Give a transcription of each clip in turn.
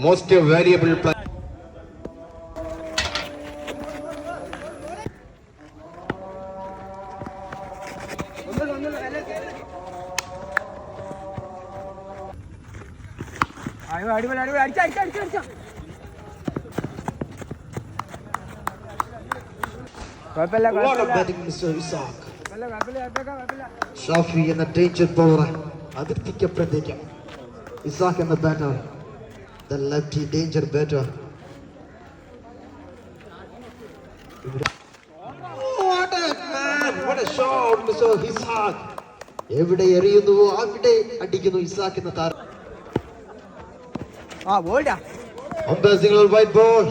most variable. അടിപൊളി അടിപൊളി അടിച്ച അടിച്ച അടിച്ച അടിച്ച കുഴപ്പമില്ല What എന്ന കുഴപ്പമില്ല batting, Mr. Isaac. എന്ന കുഴപ്പമില്ല കുഴപ്പമില്ല lefty danger danger What a man! What a shot, Mr. Danger എവിടെ എറിയുന്നുവോ അവിടെ അടിക്കുന്നു ഇസാഖ് എന്ന താരം. Wide ball.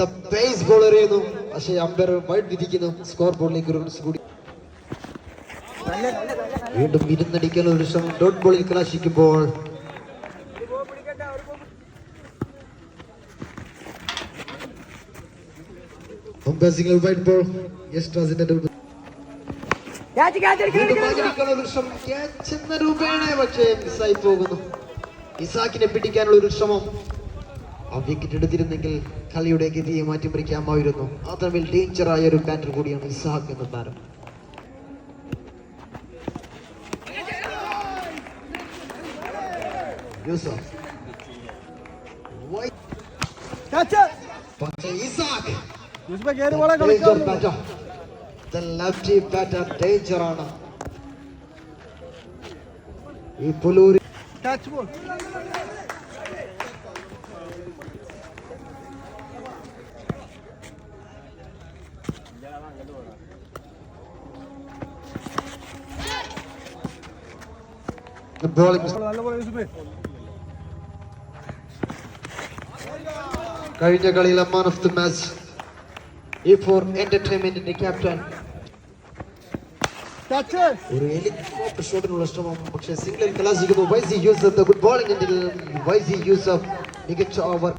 The pace ball എറിയുന്നു. പക്ഷേ അമ്പയർ വൈഡ് വിധിക്കുന്നു. സ്കോർ ബോളിലേക്ക് റൺസ് കൂടി. വീണ്ടും ഇരുന്നടിക്കാൻ ഒരു ശ്രമം ഡോട്ട് ബോളിൽ കലാശിക്കുമ്പോൾ ക്യാച്ച് വീണ്ടും അടിക്കണം ആചരിക്കാനുള്ള ഒരു ശ്രമം. ക്യാച്ച് എന്ന രൂപേണ പക്ഷേ മിസ്സായി പോകുന്നു. ഇസാക്കിനെ പിടിക്കാനുള്ള ഒരു ശ്രമം. ആ വിക്കറ്റ് എടുത്തിരുന്നെങ്കിൽ കളിയുടെ ഗതിയെ മാറ്റിമറിക്കാമായിരുന്നു അതമിൽ ഡേഞ്ചർ ആയ ഒരു ബാറ്റർ കൂടിയാണ് ഇസാഖ് എന്ന താരം. യൂസഫ് പക്ഷേ ഇസാഖ് ലെഫ്റ്റ് ബാറ്റർ ഡേഞ്ചർ ആണ് ഈ പുലൂരി ക്യാച്ച് ബോൾ കഴിഞ്ഞ കളിയിലെ മാൻ ഓഫ് ദി മാച്ച് ഈ ഫോർ എന്റർടൈൻമെന്റിന്റെ ക്യാപ്റ്റൻ ഒരു ഹെലികോപ്റ്റർ ഷോട്ടിനുള്ള ശ്രമം. പക്ഷേ സിംഗിളിൽ കലാശിക്കുന്നു Y C Yusuf good bowling വൈസി Yusuf മികച്ച over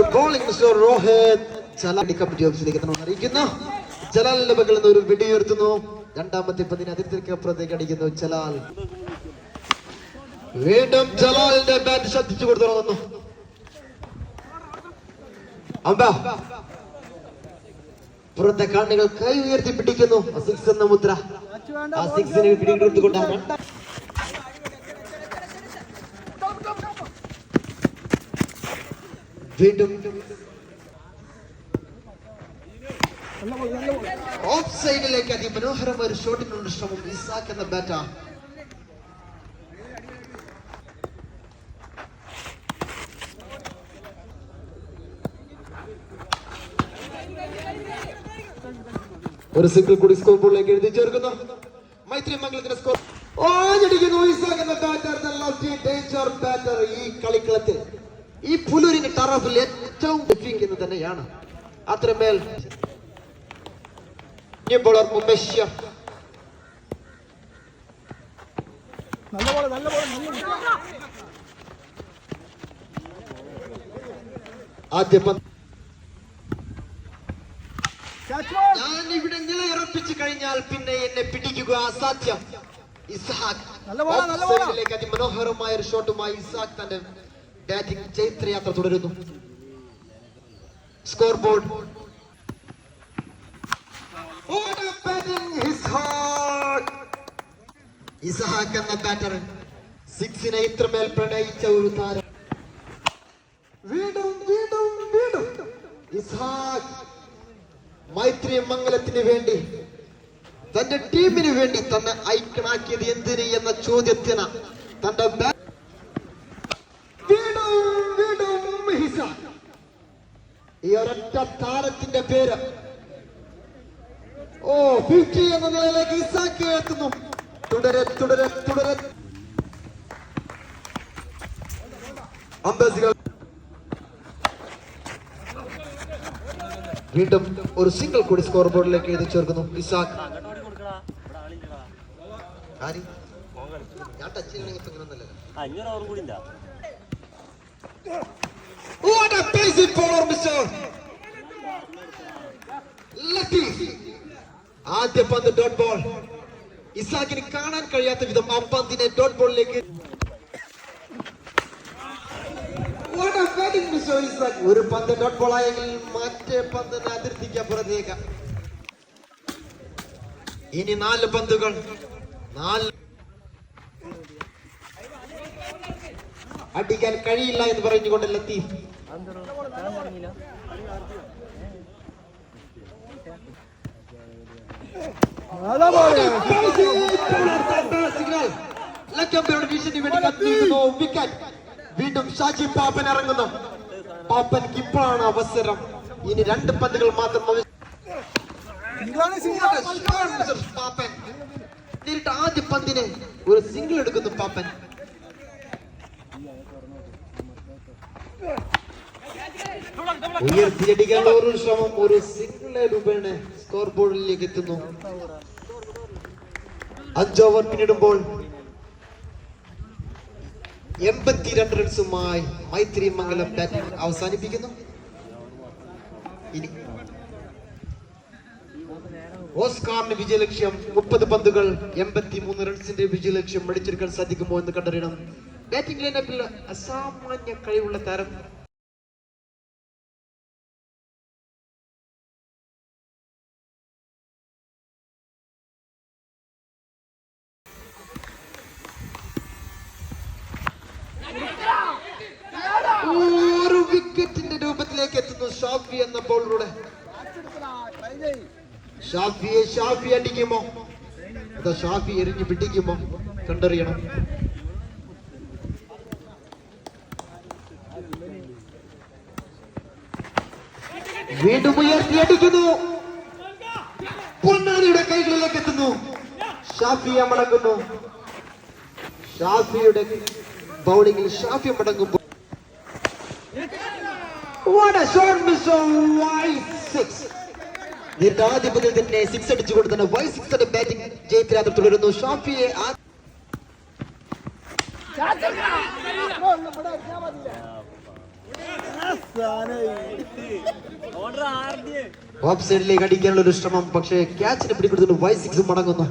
good bowling mister Rohit Jalali committee ഓഫീസിലേക്ക് എത്തണമെന്ന് അറിയിക്കുന്നു. ജലാലിന്റെ മകളിൽ നിന്ന് ഒരു വെടിയുയർത്തുന്നു. രണ്ടാമത്തെ പതിന് അതിർത്തിക്കപ്പുറത്തേക്ക് അടിക്കുന്നു ജലാൽ വീണ്ടും ജലാലിന്റെ ബാറ്റ് ശ്രദ്ധിച്ചു കൊടുത്തു അമ്പ പുറത്തെ കാണികൾ കൈ ഉയർത്തി പിടിക്കുന്നു. സിക്സ് എന്ന മുദ്ര. ആ സിക്സിനെ പിടികൊടുത്തുകൊണ്ട് ആ രണ്ടാം വീണ്ടും ഓഫ് സൈഡിലേക്ക് അതിമനോഹരമായ ഒരു ഷോട്ടിനുള്ള ശ്രമം. ഇസാക്ക് എന്ന ബാറ്റാ ഒരു സിംഗിൾ കൂടി സ്കോർ ബോർഡിലേക്ക് എഴുതി ചേർക്കുന്നു. മൈത്രി മംഗളത്തിന്റെ സ്കോർ ഓഞ്ഞടിക്കുന്നു എന്ന ബാറ്റർ ഡേഞ്ചർ ബാറ്റർ ഈ കളിക്കളത്തിൽ. ഈ പുലൂരിന്റെ ടറഫിൽ ഏറ്റവും തന്നെയാണ്. അത്രമേൽ. നല്ല ബോൾ നല്ല ബോൾ ആദ്യ പന്ത്. ഞാൻ ഇവിടെ നിലയുറപ്പിച്ചു കഴിഞ്ഞാൽ പിന്നെ എന്നെ പിടിക്കുക അസാധ്യം. ഇസ്ഹാഖ് അതിമനോഹരമായ ഒരു ഷോട്ടുമായി ഇസ്ഹാഖ് തന്റെ ബാറ്റിംഗ് ചൈത്രയാത്ര തുടരുന്നു. സ്കോർ ബോർഡ് ഇസഹാക്ക് എന്ന ബാറ്റർ സിക്സിനെ ഇത്രമേൽ പ്രണയിച്ച ഒരു താരം. വീണ്ടും വീണ്ടും വീണ്ടും. ഇസഹാക്ക് മൈത്രി മംഗലത്തിന് വേണ്ടി തന്റെ ടീമിന് വേണ്ടി തന്നെ ഐക്യണാക്കിയത് എന്തിന് എന്ന ചോദ്യത്തിന് തന്റെ. ഈ ഒരൊറ്റ താരത്തിന്റെ പേര്. ഓ ഫിഫ്റ്റി എന്ന നിലയിലേക്ക് ഇസാക്ക് എത്തുന്നു തുടരെ തുടരെ തുടരെ. അംബാസികൾ വീണ്ടും ഒരു സിംഗിൾ കൂടി സ്കോർ ബോർഡിലേക്ക് എഴുതി ചേർക്കുന്നു. ഇസാഖ്. ആദ്യ പന്ത് ഡോട്ട് ബോൾ ഇസാഖിന് കാണാൻ കഴിയാത്ത വിധം ആ പന്തിനെ ഡോട്ട് ബോളിലേക്ക് What a batting, Mr. Isaac. ഒരു പന്ത് ഡോട്ട് ബോളായെങ്കിൽ മറ്റേ പന്തിന് അതിർത്തിക്കപ്പുറത്തേക്ക് ഇനി നാല് പന്തുകൾ നാല് അടിക്കാൻ കഴിയില്ല എന്ന് പറഞ്ഞുകൊണ്ട് ലത്തീഫ് സിഗ്നൽ വീണ്ടും ഷാജി പാപ്പൻ ഇറങ്ങുന്നു പാപ്പൻക്ക് ഇപ്പോഴാണ് അവസരം. ഇനി രണ്ട് പന്തുകൾ മാത്രം പാപ്പൻ. നേരിട്ട് ആദ്യ പന്തിന് ഒരു സിംഗിൾ എടുക്കുന്നു പാപ്പൻ. ഉയർത്തിയടിക്കാനുള്ള ഒരു ശ്രമം ഒരു സിംഗിൾ രൂപേണ സ്കോർ ബോർഡിലേക്ക് എത്തുന്നു. അഞ്ച് ഓവർ പിന്നിടുമ്പോൾ എൺപത്തിരണ്ട് റൺസുമായി മൈത്രി മംഗലം ബാറ്റിംഗ് അവസാനിപ്പിക്കുന്നു. ഇനി ഓസ്കാറിന് വിജയലക്ഷ്യം മുപ്പത് പന്തുകൾ എൺപത്തി മൂന്ന് റൺസിന്റെ വിജയലക്ഷ്യം അടിച്ചെടുക്കാൻ സാധിക്കുമോ എന്ന് കണ്ടറിയണം. ബാറ്റിംഗ് ലൈനപ്പിൽ അസാമാന്യ കഴിവുള്ള താരം ഒരു വിക്കറ്റിന്റെ രൂപത്തിലേക്ക് എത്തുന്നു ഷാഫി എന്ന ബോളറുടെ ഷാഫിയെ ഷാഫി അടിക്കുമോ? അതോ ഷാഫി എറിഞ്ഞ് പിടിക്കുമോ? കണ്ടറിയണം. വീണ്ടും ഉയർത്തി അടിക്കുന്നു. പൊന്നാനിയുടെ കൈകളിലേക്ക് എത്തുന്നു. ഷാഫിയെ മടങ്ങുന്നു ഷാഫിയുടെ ബൗളിംഗിൽ ഷാഫി മടങ്ങുമ്പോൾ What a shot, Mr. White six. നേരിട്ട് ആദ്യ പതിൽ തന്നെ സിക്സ് അടിച്ചു കൊടുത്തുന്ന വൈ സിക്സ് ബാറ്റിംഗ് ജയത്തിരാത്ര തുടരുന്നു ഷാഫിയെ ഓഫ് സൈഡിലേക്ക് അടിക്കാനുള്ള ഒരു ശ്രമം പക്ഷേ ക്യാച്ചിനെ പിടികൊടുത്തിട്ട് വൈ സിക്സ് മടങ്ങുന്നു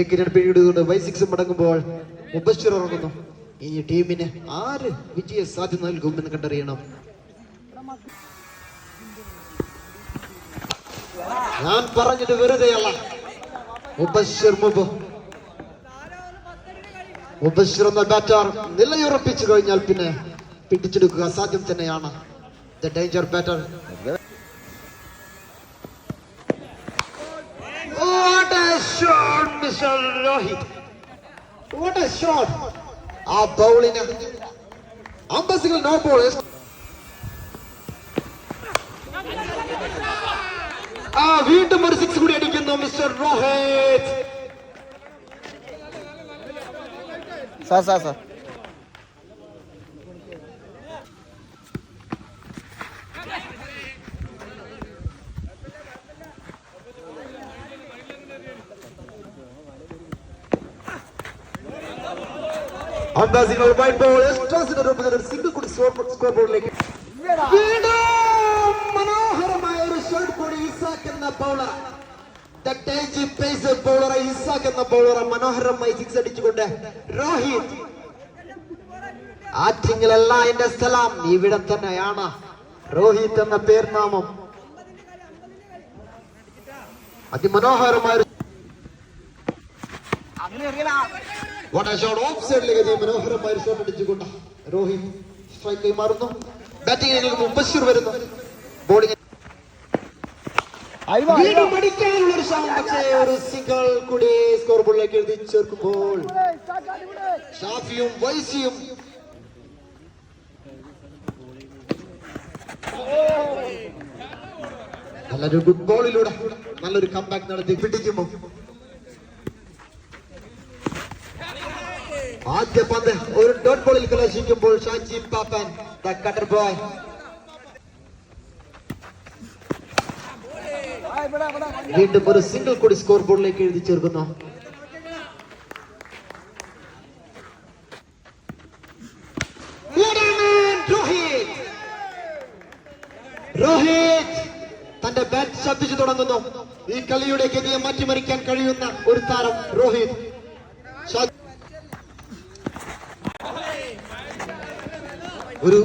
വിക്കറ്റ് പിടികൊടുത്തുകൊണ്ട് വൈ സിക്സ് മടങ്ങുമ്പോൾ മുബശ്ശിർ ഉറങ്ങുന്നു. ഈ ടീമിന് ആര് വിജയ സാധ്യത നൽകുമെന്ന് കണ്ടറിയണം. ഞാൻ പറഞ്ഞത് വെറുതെയല്ല. മുബശ്ശിർ ബാറ്റർ നിലയുറപ്പിച്ചു കഴിഞ്ഞാൽ പിന്നെ പിടിച്ചെടുക്കുക സാധ്യം തന്നെയാണ്. The danger batter What a shot, Mr. Rohit. What a shot. ആ ബൗളിന് അമ്പസികൾ നോ ബോൾ ആ വീണ്ടും ഒരു സിക്സ് കൂടി അടിക്കുന്നു mister Rohit sir sir sir അമ്പസികൾ wide ball എക്സ്ട്രാസിന്റെ രൂപത്തിൽ ഒരു സിംഗിൾ കൂടി സ്കോർ ബോർഡിലേക്ക് വീണ്ടും മനോഹരമായ ഒരു ഷോട്ട് കൂടി ഇസാക്ക് എന്ന ബൗളർ പേസർ ബൗളർ ഇസാക്ക് എന്ന ബൗളർ മനോഹരമായി സിക്സ് അടിച്ചുകൊണ്ട് രോഹിത്. ആറ്റിങ്ങലല്ല എന്റെ സ്ഥലം ഇവിടെ തന്നെയാണ് രോഹിത് എന്ന പേർനാമം. അതിമനോഹരമായ ഒരു വാട്ട് ഷോട്ട് ഓഫ് സൈഡിലേക്ക് എത്തിയ മനോഹരമായ ഒരു ഷോട്ട് അടിച്ചുകൊണ്ട് രോഹിത് സ്ട്രൈക്ക് കൈമാറുന്നു ബാറ്റിംഗ് മുബശ്ശിർ വരുന്നു. ബോളിംഗ് വീണ്ടും അടിക്കാനുള്ള ഒരു ശ്രമം പക്ഷേ ഒരു സിംഗിൾ കൂടി സ്കോർ ബോർഡിലേക്ക് എഴുതി ചേർക്കുമ്പോൾ ഷാഫിയും വൈസിയും നല്ലൊരു ഗുഡ് ബോളിലൂടെ നല്ലൊരു കംബാക്ക് നടത്തി. പിടിക്കുമോ ആദ്യ പന്ത് ഒരു ഡോട്ട് ബോളിൽ കലാശിക്കുമ്പോൾ Shaji Pappan the cutter boy വീണ്ടും ഒരു സിംഗിൾ കൂടി സ്കോർ ബോർഡിലേക്ക് എഴുതി ചേർക്കുന്നു. രോഹിത് തന്റെ ബാറ്റ് ശബ്ദിച്ചു തുടങ്ങുന്നു. ഈ കളിയുടെ ഗതിയെ മാറ്റിമറിക്കാൻ കഴിയുന്ന ഒരു താരം രോഹിത് ഒരു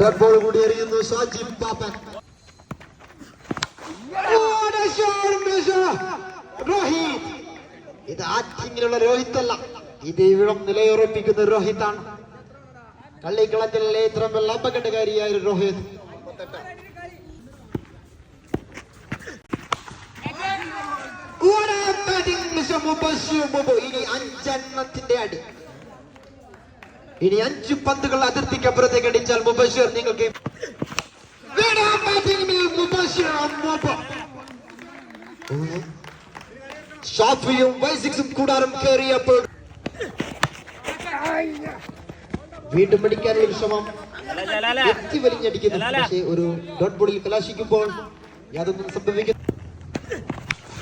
ഡെഡ് ബോൾ കൂടി എറിയുന്നു ഷാജി പാപ്പൻ. രോഹിത്. ഇത് ആറ്റിങ്ങിലുള്ള രോഹിത് അല്ല ഇത് ഇവിടം നിലയുറപ്പിക്കുന്ന രോഹിത് ആണ് കള്ളിക്കളത്തിലെ നല്ല അപകടകാരിയായ Rohit What a batting, Mr. Mubashir Mubu. ഇനി അഞ്ചെണ്ണത്തിന്റെ അടി. ഇനി അഞ്ച് പന്തുകൾ അതിർത്തിക്കപ്പുറത്തേക്ക് അടിച്ചാൽ മുബഷീർ നിങ്ങൾക്ക്. ഷാഫിയും വൈസിക്സും കൂടാരം കയറിയപ്പോൾ വീണ്ടും അടിക്കാനുള്ള ശ്രമം. എത്തി വലിഞ്ഞടിക്കുന്നു. പക്ഷേ ഒരു ഡോട്ട് ബോളിൽ കലാശിക്കുമ്പോൾ യാതൊന്നും സംഭവിക്കുന്നു എടാ മുബഷീർ നല്ല ബോളാ മുബ. കാമല്ല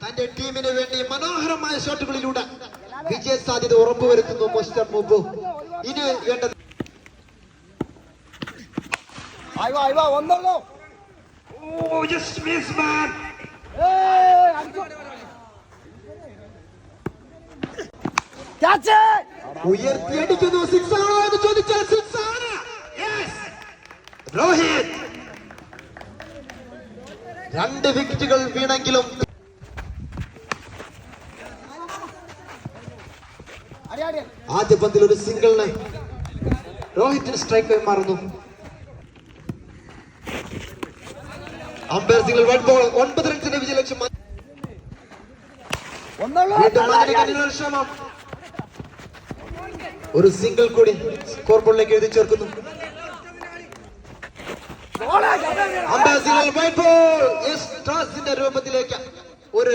തന്റെ ടീമിന് വേണ്ടി മനോഹരമായ ഷോട്ടുകളിലൂടെ വിജയ സാധ്യത ഉറപ്പുവരുത്തുന്നു മോസ്റ്റർ മുബു ഇനി വേണ്ടത് അയ്യോ ഓ മിസ് മാൻ ക്യാച്ച് ഉയർത്തിയടിക്കുന്നു സിക്സ് ആണോ എന്ന് ചോദിച്ചാൽ സിക്സ് ആണ്. രോഹിത് രണ്ട് വിക്കറ്റുകൾ വീണെങ്കിലും ആദ്യ പന്തിൽ ഒരു സിംഗിളിന് രോഹിത്തിന് സ്ട്രൈക്ക് മാറുന്നു. Umpire single one ball. ഒൻപത് റൺസിന്റെ ഒരു ശ്രമം. ഒരു സിംഗിൾ കൂടി സ്കോർ ബോർഡിലേക്ക് എഴുതി ചേർക്കുന്നു. Umpire single wide ball. എസ്ട്രാസിന്റെ രൂപത്തിലേക്ക് ഒരു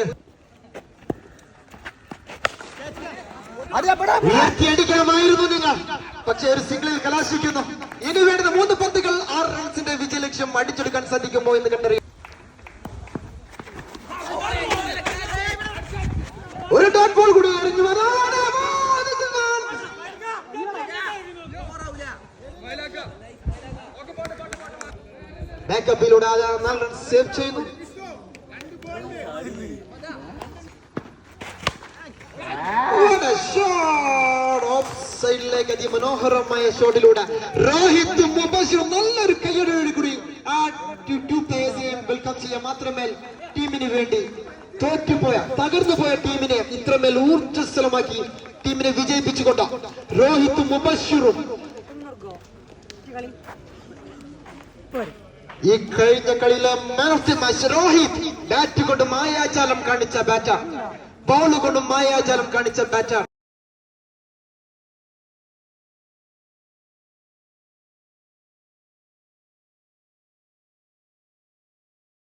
ഉയർത്തിയടിക്കണമായിരുന്നു നിങ്ങൾ. പക്ഷെ ഒരു സിംഗിളിൽ കലാശിക്കുന്നു. ഇനി വേണ്ടുന്ന മൂന്ന് പന്തുകൾ. ആറ് റൺസിന്റെ വിജയ ലക്ഷ്യം അടിച്ചെടുക്കാൻ സാധിക്കുമോ എന്ന് കണ്ടറിയും. ഒരു ഡോട്ട് ബോൾ കൂടി എറിഞ്ഞു. ബാക്കപ്പിലൂടെ നാല് റൺസ് സേവ് ചെയ്യുന്നു What a shot! Off സൈഡിലേക്ക് അതിമനോഹരമായ ഷോട്ടിലൂടെ രോഹിത് മുബഷിറും നല്ലൊരു കയ്യടിയോട് കൂടി ആ ടു പ്ലേയേഴ്സിനെയും വെൽക്കം ചെയ്യാൻ മാത്രമേ ടീമിന് വേണ്ടി തോറ്റുപോയ തകർന്നു പോയ ടീമിനെ ഇത്രമേൽ ഊർജസ്വലമാക്കി ടീമിനെ വിജയിപ്പിച്ചുകൊണ്ട് രോഹിത് മുബഷിറും ഈ കഴിഞ്ഞ കളിയിലെ man of the match Rohit bat കൊണ്ട് മായാജാലം കാണിച്ച ബാറ്റർ ബോൾ കൊണ്ട് മായാജാലം കാണിച്ച ബാറ്റർ